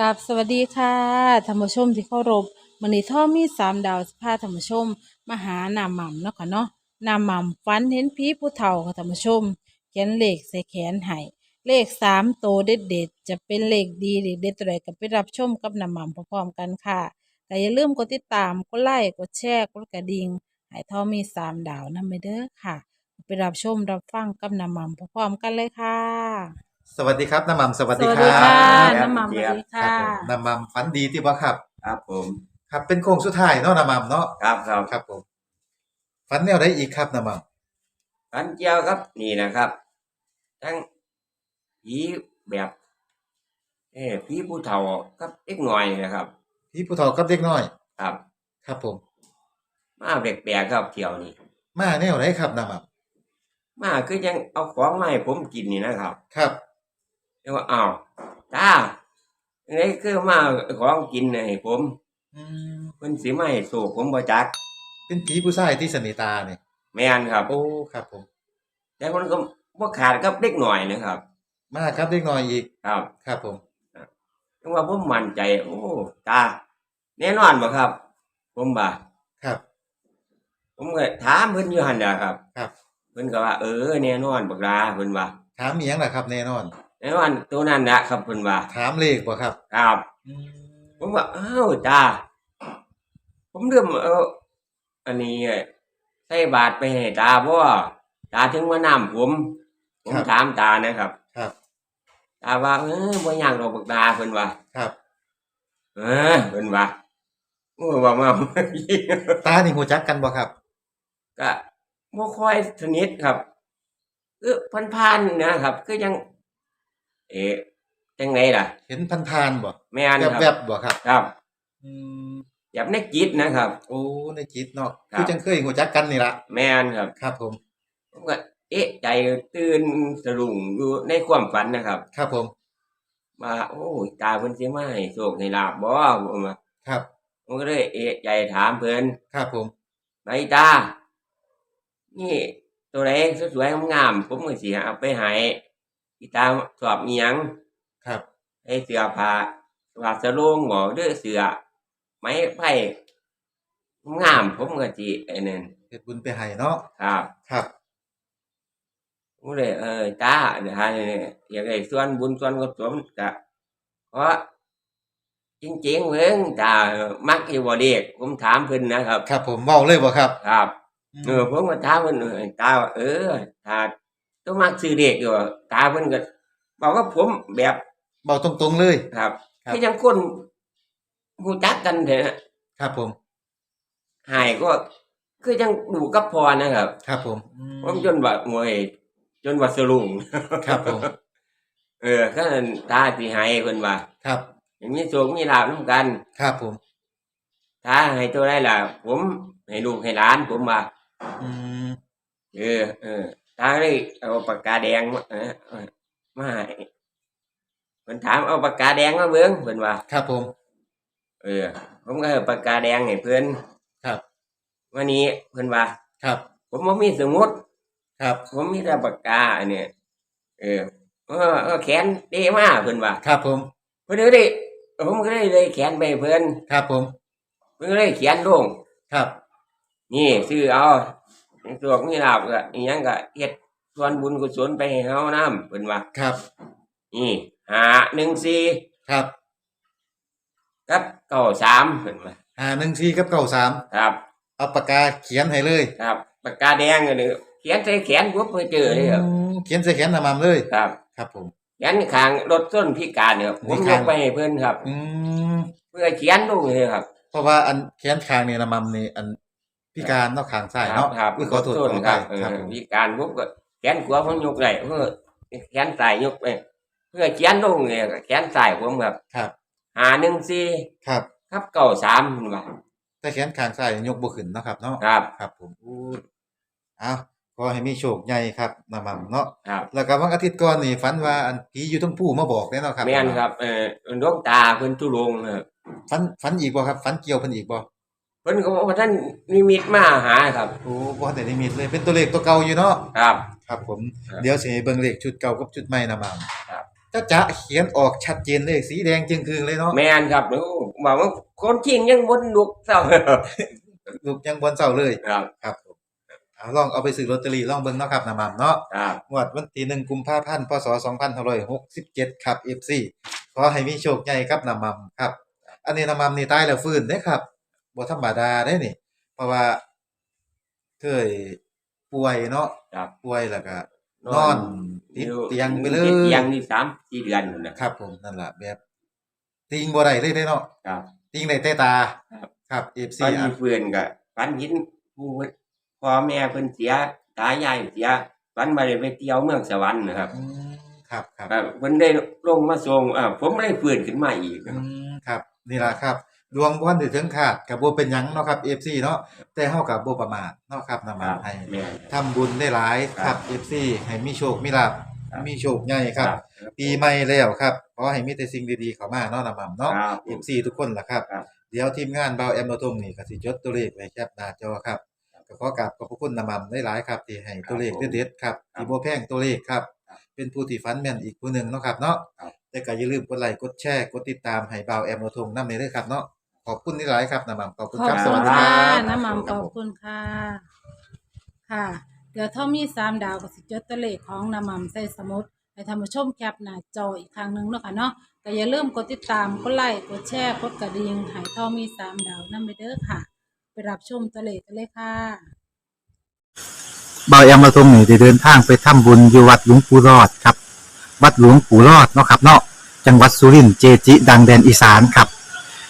กับสวัสดีค่ะท่านผู้ชมที่เคารพมื้อนี้ท่อมีสามดาวสิพาท่านผู้ชมมาหาน้าหม่ำเนาะค่ะเนาะน้าหม่ำฝันเห็นผีผู้เฒ่าค่ะท่านผู้ชม เขียนเลขใส่แขนให้เลขสามโตวเด็ดจะเป็นเลขดีเลขเด็ดตัวใดก็ไปรับชมกับน้าหม่ำพร้อมๆกันค่ะแต่อย่าลืมกดติดตามกดไลค์กดแชร์กดกระดิ่งให้ท่อมีสามดาวนำไปเด้อค่ะ ไปรับชมรับฟังกับน้าหม่ำพร้อมๆกันเลยค่ะ สวัสดีครับน้ำมัมสวัสดีสวัสคดีรัค่ะบน้ำหม่ำสวัสดีครัค่ะบผมน้ำมัมฝันดีที่บ่ครับ ครับผมครับ เป็นโค้งสุดท้ายเนาะน้ำมัมเนาะครับครับครับผมฝันแนวได้อีกครับน้ำมัมพันเจียวครับ นี่นะครับ ทั้งผีแบบเอ้ผีผู้เฒ่ากับเล็กหน่อยนะครับพี่ผู้เฒ่ากับเด็กน้อย ครับ ครับผม มาแปลกๆครับเที่ยวนี้มาแนวไหนครับน้ำมัมมาคือยังเอาของมาให้ผมกินนี่นะครับ ครับ เรียกว่าอ้าวตาอันนี้คือมาเอาของกินให้ผมอืมเพิ่นสิมาให้สูบผมบ่จัก เป็นผีผู้ชายที่สนิทตาเนี่ยแม่นครับโอ้ครับผม แต่คนก็บ่ขาดกับเล็กหน่อยนะครับ มาครับเด็กน้อยอีกครับ ครับผมเรียกว่าผมมั่นใจ โอ้ตาแน่นอนบ่ครับ ผมว่าครับ ผมก็ถามเพิ่นอยู่หั่นน่ะครับ ครับ เพิ่นก็ว่าเออแน่นอนบักลาเพิ่นว่าถามมีหยังล่ะครับ แน่นอน แน่นอนตัวนั้นแหละครับเพิ่นว่าถามเลขบ่ครับครับอืมผมว่าอ้าวตาผมเริ่มเอาอันนี้ใส่บาทไปให้ตาบ่ตาถึงว่าน้ำผม ผมถามตานะครับ ครับ ตาว่าเออบ่อยากดอกบักลาเพิ่นว่าครับ เออเพิ่นว่าโอ้ว่ามาตานี่หูจักกันบ่ครับก็บ่ค่อยสนิทครับคือพันๆนะครับ คือยัง เอ๊ะจังไงล่ะ เห็นพันทานๆบ่แม่นครับแวบๆบ่ครับ ครับอืมแบบในจิตนะครับ โอ้ในจิตเนาะครับ คือจังเคยหูจักกันนี่ล่ะแม่นครับครับ ผมผมก็เอ๊ะใจตื่นสลุงอยู่ในความฝันนะครับครับผมว่าโอ้ยตาเพิ่นสิมาให้โชคให้ลาบบ่ผมว่าครับผมก็เลยเอ๊ะใจถามเพิ่นครับผมไปตา นี่ ตัวไหนสวยๆงามๆผมก็สิเอาไปให้ อีตาสอบอีหยังครับ ให้เสื้อผ้าว่าสโลงบ่หรือเสื้อไม้ไผ่งามผมก็สิไอ้นั่นเฮ็ดบุญไปให้เนาะครับครับผมเลยเออตาเดี๋ยวหาเนี่ยอยากได้ส่วนบุญส่วนกุศลก็เพราะจริงๆเพิ่งตามักอีบ่เด็กผมถามเพิ่นนะครับ ครับ ผมเว้าเลยบ่ครับ ครับอืมเออผมก็ถามเพิ่นเออตาว่าเออถ้า ต้องมักซื้อเด็กอยู่ตาเพิ่นก็บอกว่าผมแบบเว้าตรงๆเลย ครับครับ ที่ยังคนฮู้จักกันเถอะครับผม หายก็คือยังดูกับพอนะครับครับผมอืผมจนว่ามวยจนว่าสลุงครับผม เออก็ตาสิให้เพิ่นว่าครับ อย่างนี้สูงมีลาบนํกัน ครับผมถ้าให้ตัวได้ล่ะ ผมให้ลูกให้หลานผมว่า อืม เออเออ ตาเลยเอาปากกาแดงมาเออเออมาให้เพิ่นถามเอาปากกาแดงมาเบิ่งเพิ่นว่า ครับผม เออ ผมก็เอาปากกาแดงให้เพิ่นครับ วันนี้เพิ่นว่า ครับ ผมบ่มีสมุดครับ ผมมีแต่ปากกาอันเนี่ยเออเออเออแขนเด้มาเพิ่นว่า ครับผม เพิ่นก็เลยผมก็เลยเลยแขนไปให้เพิ่นครับผม เพิ่นก็เลยเขียนลงครับ นี่ซื้อเอา ตัวมีลาบก็อีหยังก็เฮ็ดส่วนบุญกุศลไปให้เฮานํเพิ่นว่าครับ นี่หาหนึ่งสี่ครับกับเก้าสามเพิ่นว่าหาหนึ่งสี่กับเก้าสามครับ เอาปากกาเขียนให้เลยครับปากกาแดงอันนี้เขียนใส่แขนปุ๊บเพิ่นเจอเลยครับอืมเขียนใส่แขนน้ำมันเลย ครับครับผม เขียนข้างรถส้นพิการเนี่ยผมพิยการกไปให้เพิ่นครับ อืมเพื่อเขียนลงเลยครับ เพราะว่าอันแขนข้างนี่น้ำมันนี่อัน พิการเนาะข้างซ้ายเนาะครับอุ้ยขอโทษรถขอส้นอคภัรัยบเออครับผมพิการปุ๊บก็แขนขวาผมยกได้เพื่อแขนซ้ายยกไปเพื่อเขียนลงเนี่ยแขนซ้ายผมครับครับหาหนึ่งสี่ครับ ครับเก้าสามเพิ่นว่าแต่แขนข้างซ้ายยกบ่ขึ้นเนาะครับเนาะครับ ครับ ผมอู้เอาขอให้มีโชคใหญ่ครับน้ำมันเนาะครับแล้วก็วันอาทิตย์ก่อนนี่ฝันว่าอันผีอยู่ทั้งผู้มาบอกแน่เนาะครับแม่นครับเออดวงตาเพิ่นทุลงนะครับฝันฝันอีกบ่ครับฝันเกี่ยวเพิ่นอีกบ่ เพิ่นก็บอกว่าท่านนิมิตมาหาครับ โอ้บ่ทันได้นิมิตเลยเป็นตัวเลขตัวเก่าอยู่เนาะครับ ครับ ผมครับ เดี๋ยวสิให้เบิ่งเลขชุดเก่ากับชุดใหม่นะมัมครับจ้าจะเขียนออกชัดเจนเลยสีแดงจึงคืงเลยเนาะแม่นครับโอ้บอกว่าคนจริงยังบนลุกเศร้าลูกยังบนเสาเลยครับครับผมเอาลองเอาไปซื้อลอตเตอรี่ลองเบิ่งเนาะครับน้ำมันเนาะ ครับ งวดวันที่หนึ่งกุมภาพันธ์พศ2567ครับ FC ขอให้มีโชคใหญ่ครับน้ำมันครับ อันนี้น้ำมันนี่ตายแล้วฟื้นเด้ครับ บ่ธรรมดาเด้นี่ เพราะว่าเคยป่วยเนาะครับ ป่วยแล้วก็นอนติดเตียงไปเลยติดเตียงนี่สามสี่เดือนนู่นนะครับ ผมนั่นล่ะแบบติงบ่ได้เลยเด้เนาะครับติงได้แต่ตา ครับครับ FC ตอนอะมีเพื่อนก็ฝันเห็นผู้พ่อแม่เพิ่นเสียตายายเสียฝันมาได้ไปเที่ยวเมืองสวรรค์นะครับอืมครับครับ ครับเพิ่นได้ลงมาส่งอ่าผมได้ฟื้นขึ้นมาอีก อืมครับนี่ล่ะครับ ดวงบ่ทันได้ถึงคาดก็บ่เป็นหยังเนาะครับ FC เนาะแต่เฮาก็บ่ประมาทเนาะครับน้ำคมันรับให้แม่น ทำบุญได้หลายคครัรับ บ FC ให้มีโชคมีลาภครับ มีโชคใหญ่ครับ ปีใหม่แล้วครับขอให้มีแต่สิ่งดีๆเข้ามาเนาะน้ำมันเนาะครับ FC ทุกคนล่ะครับ ครับ เดี๋ยวทีมงานเบาแอมโนทงนี่ก็สิจดตัวเลขไว้แคปหน้าจอครับก็ขอกราบขอบพระคุณน้ำมันได้หลายๆครับที่ให้ตัวเลขเด็ดๆครับที่บ่แพงตัวเลขครับเป็นผู้ที่ฟันแม่นอีกผู้หนึ่งเนาะครับเนาะครับ แต่ก็อย่าลืมกดไลค์กดแชร์กดติดตามให้เบาแอมโนทงนำในเด้อครับเนาะ ขอบคุณที่หลายครับน้ำมันขอบคุณขอบครับสคุวัณสดีคค่ะรับน้ำหม่ำขอบคุณค่ะ ค่ะ เดี๋ยวถ้ามีสามดาวก็สิจดตัวเลขของน้ำหม่ำใส่สมุดให้ท่านผู้ชมแคปหน้าจออีกครั้งหนึ่งเนาะค่ะเนาะก็อย่าลืมกดติดตามกดไลค์กดแชร์กดกระดิ่งให้ท่ามีสามดาวนั่นไปเด้อค่ะ ไปรับชมตัวเลขกันเลยค่ะ เบาแอมมาทรงนี่ได้เดินทางไปทำบุญอยู่วัดหลวงปู่รอดครับ วัดหลวงปู่รอดเนาะครับเนาะจังหวัดสุรินทร์เจจิ ดังแดนอีสานครับ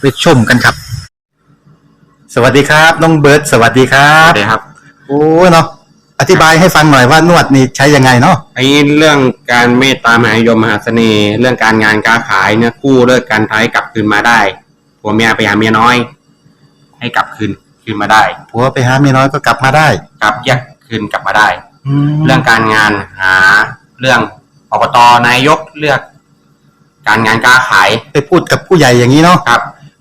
ไปชมกันครับ สวัสดีครับน้องเบิร์ดสวัสดีครัครับบเลยครับโอ้เนาะอธิบายให้ฟังหน่อยว่านวดนี่ใช้ยังไงเนาะไอ้เรื่องการเมตตามหานิยมมหาเสน่ห์เรื่องการงานการขายเนี่ยกู้เลิกการท้ายกลับคืนมาได้ผัวเมียไปหาเมียน้อย ให้กลับคืนคืนมาได้ผัวไปหาเมียน้อยก็กลับมาได้กลับแยกคืนกลับมาได้แล้เรื่วองการงานหาเรื่องอบตนายกเลือก การงานการขายไปพูดกับผู้ใหญ่อย่างนี้เนาะครับ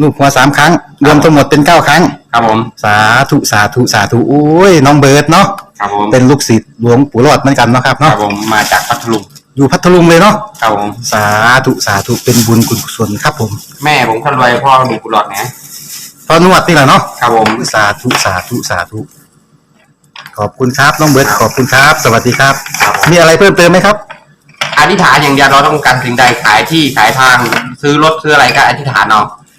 ลูกหัวสามครั้ง รวมทั้งหมดเป็นเก้าครั้ง ครับผม สาธุสาธุสาธุโอ้ยน้องเบิร์ดเนาะครับผมเป็นลูกศิษย์หลวงปู่รอดเหมือนกันเนาะครับครัเนาะบผมมาจากพัทลุงอยู่พัทลุงเลยเนาะครับผม สาธุสาธุเป็นบุญกุศลครับผมแม่ผมคนรวยพ่อมีกุหลาบนะพอนวดนี่แหละเนาะครับผม สาธุสาธุสาธุขอบคุณครับน้องเบิร์ดขอบคุณครับ สวัสดีครับ ครับผม มีอะไรเพิ่มเติมไหมครับ อธิษฐานอย่างเดียวเราต้องการสิ่งใดขายที่ขายทาง ซื้อรถซื้ออะไรก็อธิษฐานเอา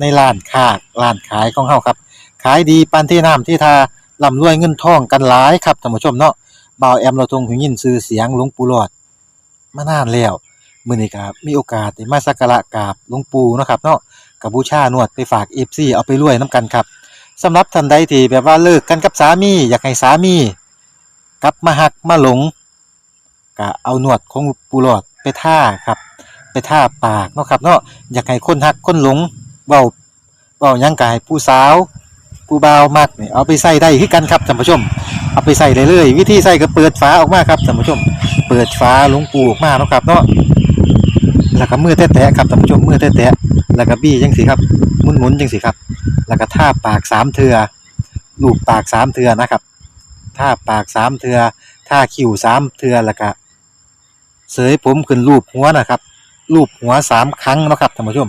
ในร้านค้าร้านขายของเฮาครับ ขายดีปานที่น้ำที่ทาร่ำรวยเงินทองกันหลายครับท่านผู้ชมเนาะบ่าวแอมเราทรงหูยินชื่อเสียงหลวงปู่หลอดมานานแล้วมื้อนี้ก็มีโอกาสได้มาสักการะกราบหลวงปู่เนาะครับเนาะกับบูชานวดไปฝาก FC เอาไปรวยน้ำกันครับสำหรับท่านใดที่แบบว่าเลิกกันกับสามี อยากให้สามี กลับมาหักมาหลงก็เอาหนวดของปูหลอดไปท่าครับ ไปท่าปากเนาะครับเนาะอยากให้คนหักคนหลง เบาเบายังกายผู้สาว ผู้บ่าวมักนี่เอาไปใส่ได้คือกันครับท่านผู้ชม เอาไปใส่เลยเลยวิธีใส่ก็เปิดฝาออกมาครับท่านผู้ชม เปิดฝาหลวงปูออกมาเนาะครับเนาะแล้วก็มือแตะๆครับท่านผู้ชมมือแตะๆแล้วก็บี้จังสิครับหมุนๆจังสิครับ แล้วก็ท่าปากสามเทือลูบปากสามเทือนะครับท่าปากสามเทือท่าคิ้วสามเทือแล้วก็เสยผมขึ้นรูปหัวนะครับรูปหัวสามครั้งนะครับท่านผู้ชม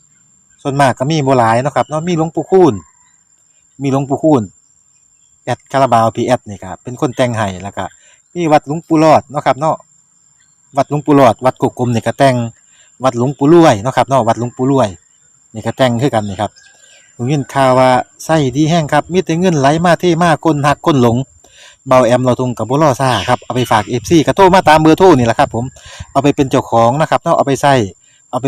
ส่วนมากก็มีบ่หลายเนาะครับเนาะมีหลวงปู่คูณมีหลวงปู่คูณแอดคาราบาวพีแอดนี่ครับเป็นคนแต่งให้แล้วก็มีวัดหลวงปู่รอดเนาะครับเนาะวัดหลวงปู่รอด วัดกุกกลมนี่ก็แต่งวัดหลวงปู่รวยเนาะครับเนาะวัดหลวงปู่รวยนี่ก็แต่งคือกันนี่ครับผมยินข่าวว่าไส้ดีแห้งครับมีแต่เงินไหลมาเท่มาคนหักคนหลงเบาแอมเราทุงกับบุรอซ่าครับเอาไปฝากเอฟซีกระโทรมาตามเบอร์โทรนี่แหละครับผมเอาไปเป็นเจ้าของนะครับเนาะเอาไปใส่เอาไป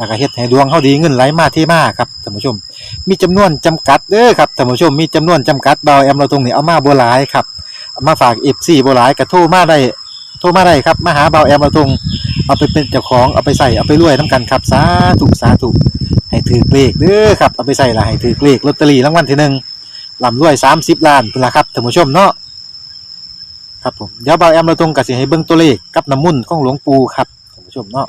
แล้วก็เฮ็ดให้ดวงเฮาดีเงินไหลมาเทมาครับท่านผู้ชม มีจำนวนจำกัดเด้อครับท่านผู้ชมมีจำนวนจำกัดเบาแอมเราตรงนี้เอามาบ่หลายครับามาฝาก FC บ่หลายก็โทรมาได้โทรมาได้ครับมาหาเบาแอมเราตรงเอาไปเป็นเจ้าของเอาไปใส่เอาไปรวยนํกันครับสาธุสาธุให้ถือเลขเด้อครับเอาไปใส่ละให้ถือเลขลอตเตอรี่รางวัลที่หนึ่งลำรวย30ล้านพุ่นละครับท่านผู้ชมเนาะครับผมเดี๋ยวเบาแอมเราตรงก็สิให้เบิ่งตัวเลขกับน้ำมุ่นของหลวงปู่ครับท่านผู้ชมเนาะ